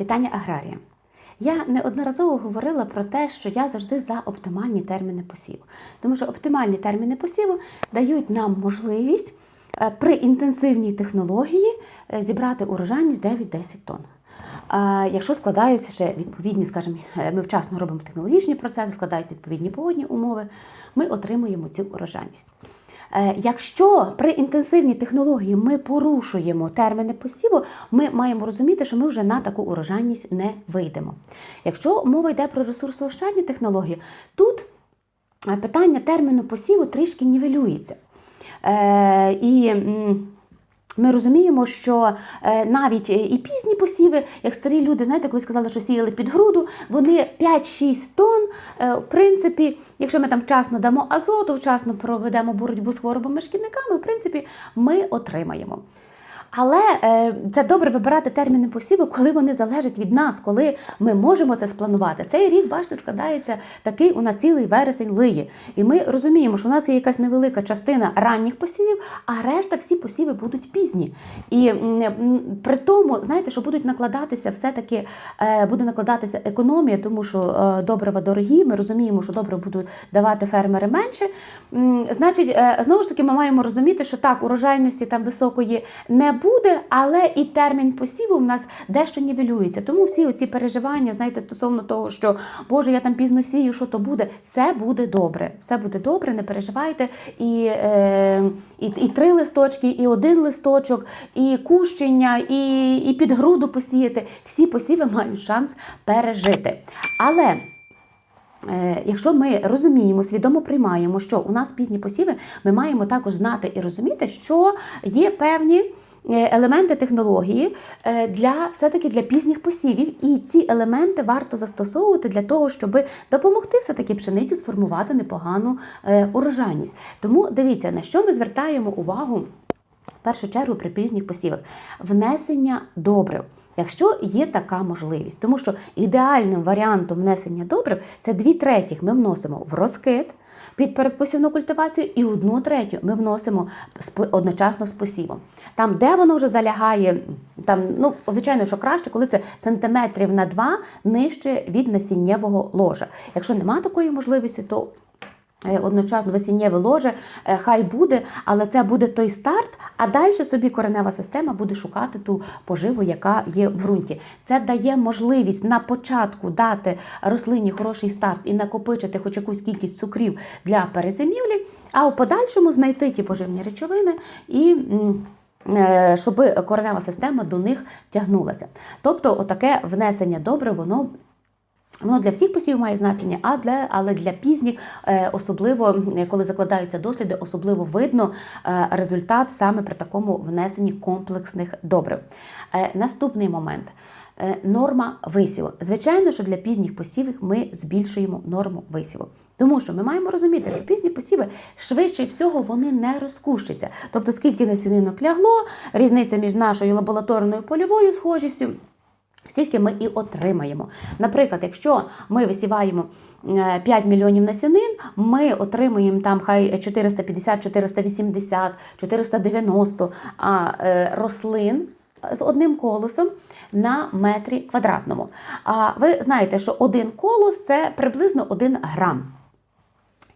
Вітання аграрія. Я неодноразово говорила про те, що я завжди за оптимальні терміни посіву, тому що оптимальні терміни посіву дають нам можливість е, при інтенсивній технології е, зібрати урожайність 9-10 тонн. Якщо складаються ще відповідні, скажімо, е, ми вчасно робимо технологічні процеси, складаються відповідні погодні умови, ми отримуємо цю урожайність. Е, Якщо при інтенсивній технології ми порушуємо терміни посіву, ми маємо розуміти, що ми вже на таку урожайність не вийдемо. Якщо мова йде про ресурсоощадні технології, тут е, питання терміну посіву трішки нівелюється. Е, і ми розуміємо, що е, навіть і пізні посіви, як старі люди, знаєте, коли сказали, що сіяли під груду, вони 5-6 тонн. е, В принципі, якщо ми там вчасно дамо азоту, вчасно проведемо боротьбу з хворобами шкідниками, в принципі, ми отримаємо. Але е, це добре вибирати терміни посіву, коли вони залежать від нас, коли ми можемо це спланувати. Цей рік, бачите, складається такий у нас цілий вересень лиє. І ми розуміємо, що у нас є якась невелика частина ранніх посівів, а решта всі посіви будуть пізні. І при тому, знаєте, що будуть накладатися все-таки е, буде накладатися економія, тому що е, добрива дорогі. Ми розуміємо, що добре будуть давати фермери менше. Значить, знову ж таки, ми маємо розуміти, що так, урожайності там високої не буде, але і термін посіву в нас дещо нівелюється. Тому всі оці переживання, знаєте, стосовно того, що Боже, я там пізно сію, що то буде, все буде добре. Все буде добре, не переживайте. І, е, і, і три листочки, і один листочок, і кущення, і, і під груду посіяти. Всі посіви мають шанс пережити. Але. Е, Якщо ми розуміємо, свідомо приймаємо, що у нас пізні посіви, ми маємо також знати і розуміти, що є певні елементи технології е, для все-таки для пізніх посівів, і ці елементи варто застосовувати для того, щоб допомогти все-таки пшениці сформувати непогану е, урожайність. Тому дивіться, на що ми звертаємо увагу. В першу чергу при пізніх посівах внесення добрив. Якщо є така можливість, тому що ідеальним варіантом внесення добрив це дві третіх ми вносимо в розкид під передпосівну культивацію, і одну третю ми вносимо одночасно з посівом. Там, де воно вже залягає, там, ну, звичайно, що краще, коли це сантиметрів на два нижче від насіннєвого ложа. Якщо немає такої можливості, то Одночасно весіннєве ложе, е, хай буде, але це буде той старт, а далі собі коренева система буде шукати ту поживу, яка є в ґрунті. Це дає можливість на початку дати рослині хороший старт і накопичити хоч якусь кількість цукрів для перезимівлі, а у подальшому знайти ті поживні речовини і. е, Щоб коренева система до них тягнулася. Тобто, отаке внесення добре, воно Воно для всіх посівів має значення, а для, але для пізніх, е, особливо коли закладаються досліди, особливо видно е, результат саме при такому внесенні комплексних добрив. Е, Наступний момент. Норма висіву. Звичайно, що для пізніх посівів ми збільшуємо норму висіву. Тому що ми маємо розуміти, що пізні посіви швидше всього вони не розкущаться. Тобто, скільки насінинок лягло, різниця між нашою лабораторною польовою схожістю. Стільки ми і отримаємо. Наприклад, якщо ми висіваємо е, 5 мільйонів насінин, ми отримуємо там хай 450, 480, 490 а, е, рослин з одним колосом на метрі квадратному. А ви знаєте, що один колос це приблизно 1 грам.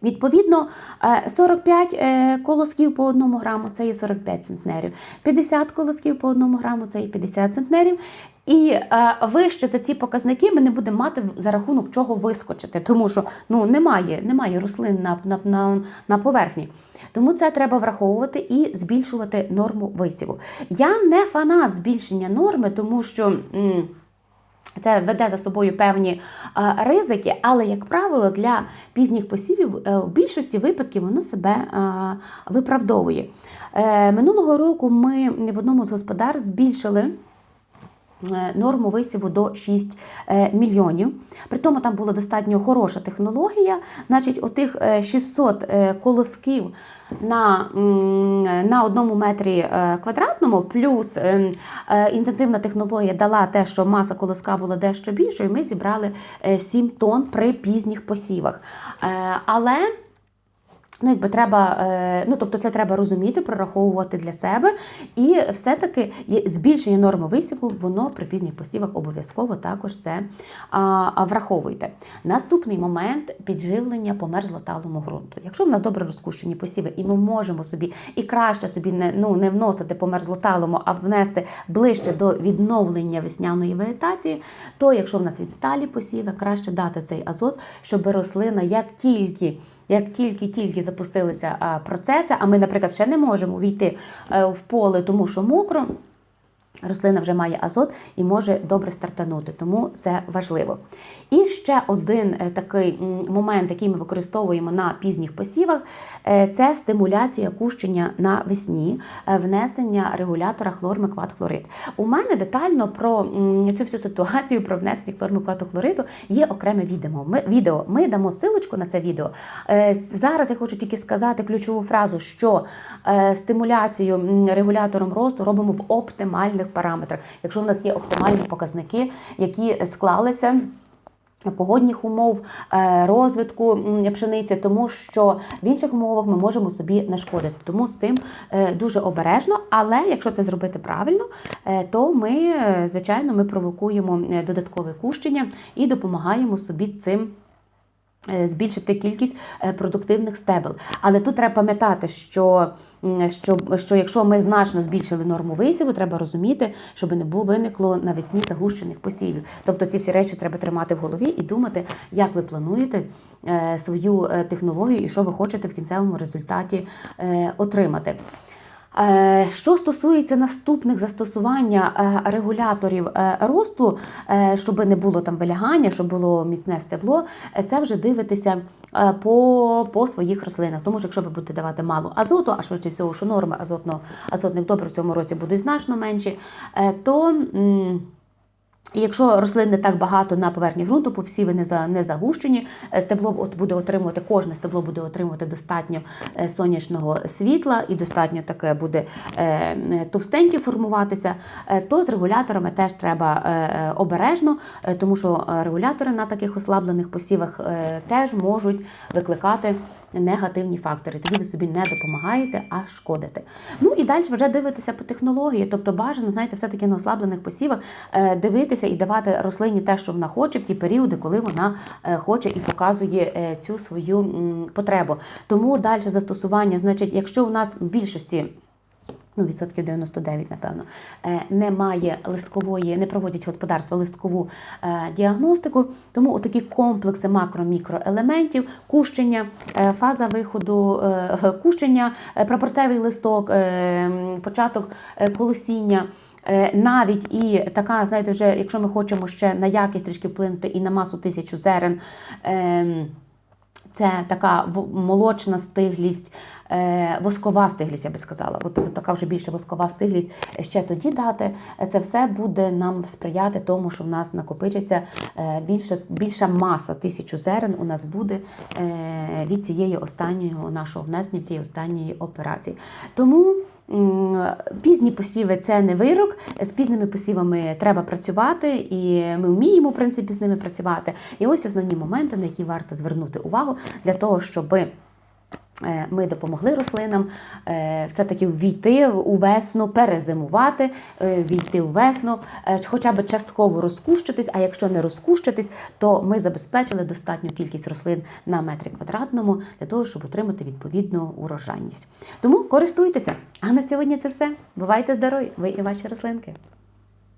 Відповідно, е, 45 е, колосків по одному граму це є 45 центнерів, 50 колосків по одному граму це є 50 центнерів. І е, вище за ці показники ми не будемо мати за рахунок чого вискочити, тому що ну, немає, немає рослин на, на, на, на поверхні. Тому це треба враховувати і збільшувати норму висіву. Я не фанат збільшення норми, тому що. м, це веде за собою певні е, ризики, але, як правило, для пізніх посівів е, в більшості випадків воно себе е, виправдовує. Е, минулого року ми в одному з господарств збільшили. Е, Норму висіву до 6 е, мільйонів. При тому там була достатньо хороша технологія. Значить, отих е, 600 е, колосків на, на одному метрі квадратному, плюс е, е, інтенсивна технологія дала те, що маса колоска була дещо більшою, ми зібрали е, 7 тонн при пізніх посівах. Але Ну, якби треба, е, ну тобто це треба розуміти, прораховувати для себе, і все-таки збільшення норми висіву, воно при пізніх посівах обов'язково також це а, враховуйте. Наступний момент підживлення по мерзлоталому ґрунту. Якщо в нас добре розкущені посіви, і ми можемо собі і краще собі не ну не вносити по мерзлоталому, а внести ближче до відновлення весняної вегетації, то якщо в нас відсталі посіви, краще дати цей азот, щоб рослина як тільки як тільки-тільки запустилися процеси, а ми, наприклад, ще не можемо війти е, в поле, тому що мокро. Рослина вже має азот і може добре стартанути, тому це важливо. І ще один е, такий момент, який ми використовуємо на пізніх посівах, е, це стимуляція кущення навесні, е, внесення регулятора хлормекват-хлорид. У мене детально про цю всю ситуацію про внесення хлормеквату-хлориду є окреме відео. Ми, відео. Ми дамо силочку на це відео. Зараз я хочу тільки сказати ключову фразу, що стимуляцію регулятором росту робимо в оптимальних параметрах. Якщо в нас є оптимальні показники, які склалися. Погодних умов е, розвитку пшениці, тому що в інших умовах ми можемо собі нашкодити. Тому з цим е, дуже обережно. Але якщо це зробити правильно, е, то ми, звичайно, ми провокуємо додаткове кущення і допомагаємо собі цим. Е, Збільшити кількість е, продуктивних стебел. Але тут треба пам'ятати, що, що, що якщо ми значно збільшили норму висіву, треба розуміти, щоб не було виникло навесні загущених посівів. Тобто ці всі речі треба тримати в голові і думати, як ви плануєте е, свою технологію і що ви хочете в кінцевому результаті отримати. Е, Що стосується наступних застосування е, регуляторів е, росту, щоб не було там вилягання, щоб було міцне стебло, це вже дивитися по, по своїх рослинах. Тому що якщо ви будете давати мало азоту, а швидше всього, що норми азотно, азотних добрив в цьому році будуть значно менші, то. Якщо рослин не так багато на поверхні ґрунту, посіви не за не загущені, е, стебло от буде отримувати, кожне стебло буде отримувати достатньо е, сонячного світла і достатньо таке буде е, товстеньке формуватися, то з регуляторами теж треба обережно, тому що регулятори на таких ослаблених посівах теж можуть викликати. Негативні фактори, тоді ви собі не допомагаєте, а шкодите. Ну і далі вже дивитися по технології, тобто бажано, знаєте, все-таки на ослаблених посівах е, дивитися і давати рослині те, що вона хоче, в ті періоди, коли вона е, хоче і показує е, цю свою потребу. Тому далі застосування, значить, якщо у нас в більшості ну, відсотків 99, напевно, е, немає листкової, не проводять господарства листкову е, діагностику. Тому отакі комплекси макро-мікроелементів, кущення, е, фаза виходу, кущення, прапорцевий листок, початок колосіння. Навіть і така, знаєте, вже якщо ми хочемо ще на якість трішки вплинути і на масу тисячу зерен. ем, це така молочна стиглість, воскова стиглість, я би сказала. От, така вже більше воскова стиглість ще тоді дати. Е, Це все буде нам сприяти тому, що в нас накопичиться е, більше, більша маса тисячу зерен у нас буде е, від цієї останньої нашого внесення, цієї останньої операції. Тому. Пізні посіви це не вирок. З пізними посівами треба працювати, і ми вміємо в принципі з ними працювати. І ось основні моменти, на які варто звернути увагу для того, щоби е, ми допомогли рослинам е, все-таки ввійти у весну, перезимувати, е, війти у весну, е, хоча б частково розкущитись, а якщо не розкущитись, то ми забезпечили достатню кількість рослин на метрі квадратному для того, щоб отримати відповідну урожайність. Тому користуйтеся. А на сьогодні це все. Бувайте здорові, ви і ваші рослинки.